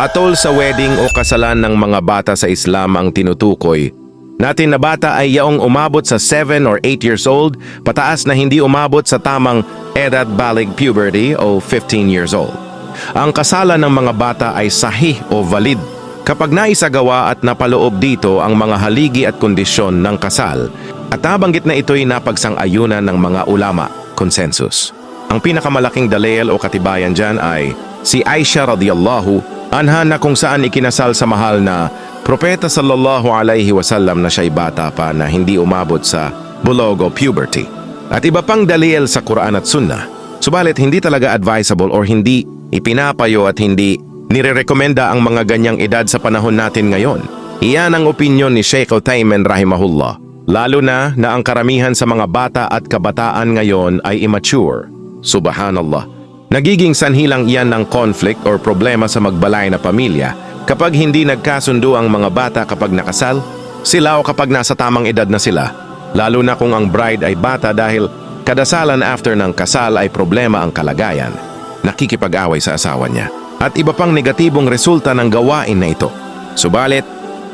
Hatol sa wedding o kasalan ng mga bata sa Islam ang tinutukoy. Natin na bata ay yaong umabot sa 7 or 8 years old, pataas na hindi umabot sa tamang edad balig puberty o 15 years old. Ang kasalan ng mga bata ay sahih o valid kapag naisagawa at napaloob dito ang mga haligi at kondisyon ng kasal at nabanggit na ito'y napagsang-ayunan ng mga ulama, consensus. Ang pinakamalaking dalil o katibayan dyan ay si Aisha radiyallahu anha na kung saan ikinasal sa mahal na propeta sallallahu alaihi wasallam na siya'y bata pa na hindi umabot sa bulog o puberty. At iba pang dalil sa Quran at Sunnah. Subalit hindi talaga advisable or hindi ipinapayo at hindi nirerekomenda ang mga ganyang edad sa panahon natin ngayon. Iyan ang opinyon ni Sheikh Utaymin rahimahullah. Lalo na na ang karamihan sa mga bata at kabataan ngayon ay immature. Subhanallah. Nagiging sanhilang iyan ng conflict or problema sa magbalay na pamilya kapag hindi nagkasundo ang mga bata kapag nakasal, sila o kapag nasa tamang edad na sila, lalo na kung ang bride ay bata dahil kadasalan after ng kasal ay problema ang kalagayan, nakikipag-away sa asawa niya, at iba pang negatibong resulta ng gawain na ito. Subalit,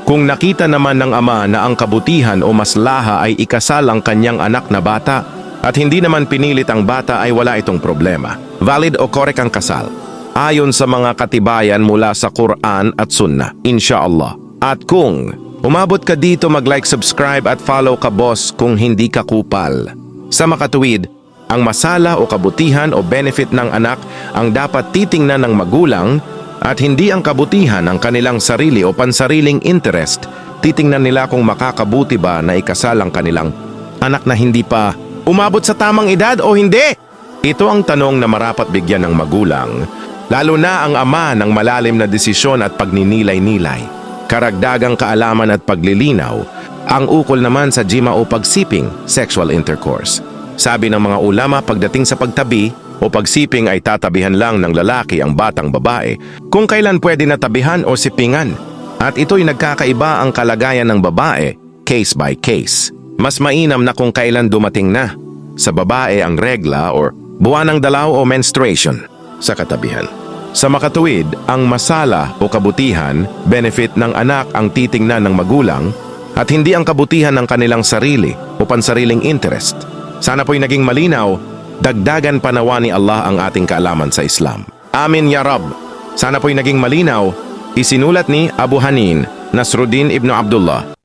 kung nakita naman ng ama na ang kabutihan o maslaha ay ikasal ang kanyang anak na bata at hindi naman pinilit ang bata ay wala itong problema. Valid o correct ang kasal. Ayon sa mga katibayan mula sa Quran at Sunnah, inshallah. At kung umabot ka dito mag-like, subscribe at follow ka boss kung hindi ka kupal. Sa makatuwid, ang masala o kabutihan o benefit ng anak ang dapat titingnan ng magulang at hindi ang kabutihan ng kanilang sarili o pansariling interest. Titingnan nila kung makakabuti ba na ikasal ang kanilang anak na hindi pa umabot sa tamang edad o hindi. Ito ang tanong na marapat bigyan ng magulang, lalo na ang ama ng malalim na desisyon at pagninilay-nilay, karagdagang kaalaman at paglilinaw, ang ukol naman sa jima o pagsiping, sexual intercourse. Sabi ng mga ulama pagdating sa pagtabi o pagsiping ay tatabihan lang ng lalaki ang batang babae kung kailan pwede natabihan o sipingan. At ito'y nagkakaiba ang kalagayan ng babae, case by case. Mas mainam na kung kailan dumating na. Sa babae ang regla or buwan ng dalaw o menstruation sa katabihan. Sa makatuwid, ang masala o kabutihan, benefit ng anak ang titingnan ng magulang at hindi ang kabutihan ng kanilang sarili o pansariling interest. Sana po'y naging malinaw, dagdagan panawa ni Allah ang ating kaalaman sa Islam. Amin ya Rab. Sana po'y naging malinaw, isinulat ni Abu Hanin, Nasruddin ibn Abdullah,